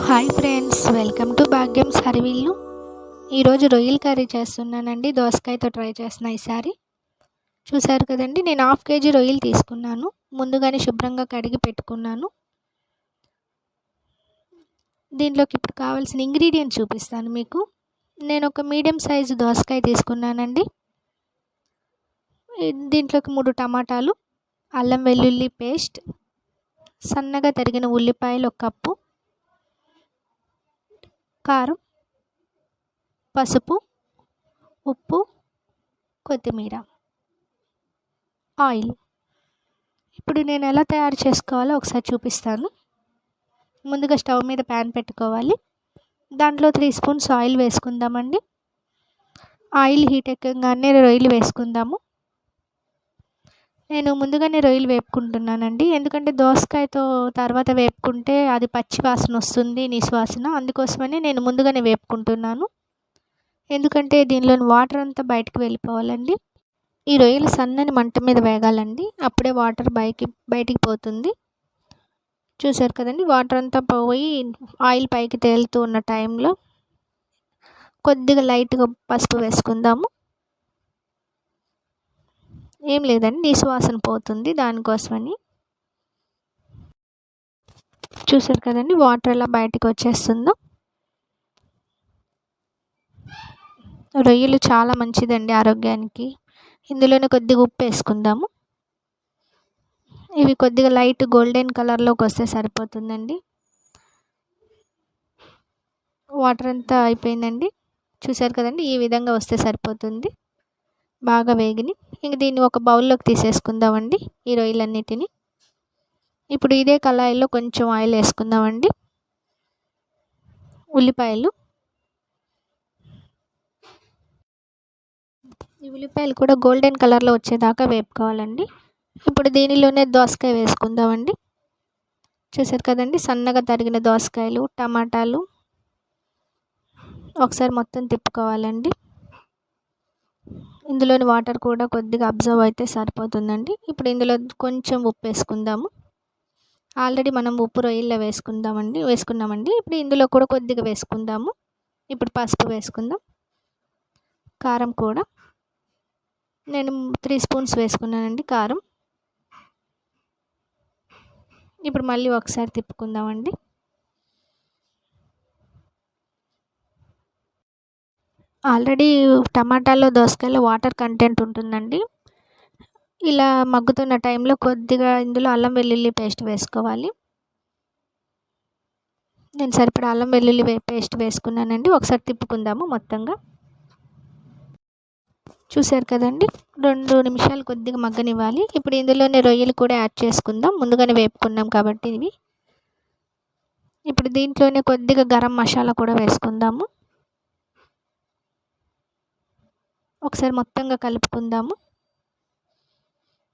Hi friends welcome to భాగ్యం సరివిల్లు ఈరోజు రొయ్యల కర్రీ చేస్తున్నానండి. దోసకాయతో ట్రై చేస్తున్నా ఈసారి చూసారు కదండి నేను హాఫ్ కేజీ రొయ్యలు తీసుకున్నాను. ముందుగానే శుభ్రంగా కడిగి పెట్టుకున్నాను. దీంట్లోకి ఇప్పుడు కావాల్సిన ఇంగ్రీడియంట్స్ చూపిస్తాను మీకు. నేను ఒక మీడియం సైజు దోసకాయ తీసుకున్నానండి. దీంట్లోకి మూడు టమాటాలు అల్లం వెల్లుల్లి పేస్ట్ సన్నగా తరిగిన ఉల్లిపాయలు ఒక కప్పు కారం పసుపు ఉప్పు కొత్తిమీర ఆయిల్. ఇప్పుడు నేను ఎలా తయారు చేసుకోవాలో ఒకసారి చూపిస్తాను. ముందుగా స్టవ్ మీద ప్యాన్ పెట్టుకోవాలి. దాంట్లో త్రీ స్పూన్స్ ఆయిల్ వేసుకుందామండి. ఆయిల్ హీట్ ఎక్కగానే రొయ్యలు వేసుకుందాము. నేను ముందుగానే రొయ్యలు వేపుకుంటున్నానండి. ఎందుకంటే దోసకాయతో తర్వాత వేపుకుంటే అది పచ్చి వాసన వస్తుంది నీసు వాసన అందుకోసమని నేను ముందుగానే వేపుకుంటున్నాను. ఎందుకంటే దీనిలోని వాటర్ అంతా బయటకు వెళ్ళిపోవాలండి. ఈ రొయ్యలు సన్నని మంట మీద వేగాలండి. అప్పుడే వాటర్ బయకి బయటికి పోతుంది. చూసారు కదండి వాటర్ అంతా పోయి ఆయిల్ పైకి తేలుతూ ఉన్న టైంలో కొద్దిగా లైట్గా పసుపు వేసుకుందాము. ఏం లేదండి నీసు పోతుంది దానికోసమని. చూసారు కదండి వాటర్ ఎలా బయటకు వచ్చేస్తుందో. రొయ్యలు చాలా మంచిదండి ఆరోగ్యానికి. ఇందులోనే కొద్దిగా ఉప్పు వేసుకుందాము. ఇవి కొద్దిగా లైట్ గోల్డెన్ కలర్లోకి వస్తే సరిపోతుందండి. వాటర్ అంతా అయిపోయిందండి. చూసారు కదండి ఈ విధంగా వస్తే సరిపోతుంది. బాగా వేగిని. ఇంక దీన్ని ఒక బౌల్లోకి తీసేసుకుందామండి ఈ రొయ్యలన్నిటిని. ఇప్పుడు ఇదే కళాయిలో కొంచెం ఆయిల్ వేసుకుందామండి. ఉల్లిపాయలు. ఈ ఉల్లిపాయలు కూడా గోల్డెన్ కలర్లో వచ్చేదాకా వేపుకోవాలండి. ఇప్పుడు దీనిలోనే దోసకాయ వేసుకుందామండి. చూసారు కదండి సన్నగా తరిగిన దోసకాయలు టమాటాలు. ఒకసారి మొత్తం తిప్పుకోవాలండి. ఇందులోని వాటర్ కూడా కొద్దిగా అబ్జర్వ్ అయితే సరిపోతుందండి. ఇప్పుడు ఇందులో కొంచెం ఉప్పు వేసుకుందాము. ఆల్రెడీ మనం ఉప్పు రొయ్యల్లో వేసుకుందామండి వేసుకున్నామండి. ఇప్పుడు ఇందులో కూడా కొద్దిగా వేసుకుందాము. ఇప్పుడు పసుపు వేసుకుందాం. కారం కూడా. నేను త్రీ స్పూన్స్ వేసుకున్నానండి కారం. ఇప్పుడు మళ్ళీ ఒకసారి తిప్పుకుందామండి. ఆల్రెడీ టమాటాలో దోసకాయలో వాటర్ కంటెంట్ ఉంటుందండి. ఇలా మగ్గుతున్న టైంలో కొద్దిగా ఇందులో అల్లం వెల్లుల్లి పేస్ట్ వేసుకోవాలి. నేను సరిపడా అల్లం వెల్లుల్లి పేస్ట్ వేసుకున్నానండి. ఒకసారి తిప్పుకుందాము మొత్తంగా. చూసారు కదండి? రెండు నిమిషాలు కొద్దిగా మగ్గనివ్వాలి. ఇప్పుడు ఇందులోనే రొయ్యలు కూడా యాడ్ చేసుకుందాం. ముందుగానే వేపుకున్నాం కాబట్టి ఇవి. ఇప్పుడు దీంట్లోనే కొద్దిగా గరం మసాలా కూడా వేసుకుందాము. ఒకసారి మొత్తంగా కలుపుకుందాము.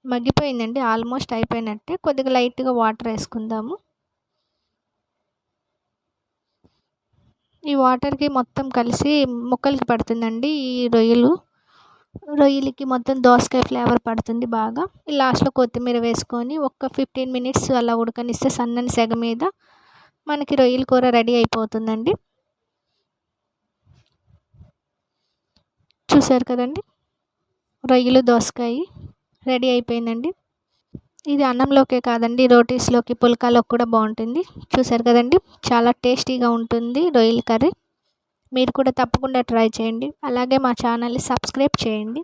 మగ్గిపోయిందండి ఆల్మోస్ట్ అయిపోయినట్టే. కొద్దిగా లైట్గా వాటర్ వేసుకుందాము. ఈ వాటర్కి మొత్తం కలిసి ముక్కలకి పడుతుందండి ఈ రొయ్యలు. రొయ్యలకి మొత్తం దోసకాయ ఫ్లేవర్ పడుతుంది బాగా. లాస్ట్లో కొత్తిమీర వేసుకొని ఒక ఫిఫ్టీన్ మినిట్స్ అలా ఉడకనిస్తే సన్నని సెగ మీద మనకి రొయ్యల కూర రెడీ అయిపోతుందండి. చూసారు కదండి? రొయ్యలు దోసకాయ రెడీ అయిపోయిందండి. ఇది అన్నంలోకే కాదండి రోటీస్లోకి పుల్కాలోకి కూడా బాగుంటుంది. చూసారు కదండి? చాలా టేస్టీగా ఉంటుంది రొయ్యల కర్రీ. మీరు కూడా తప్పకుండా ట్రై చేయండి. అలాగే మా ఛానల్ని సబ్స్క్రైబ్ చేయండి.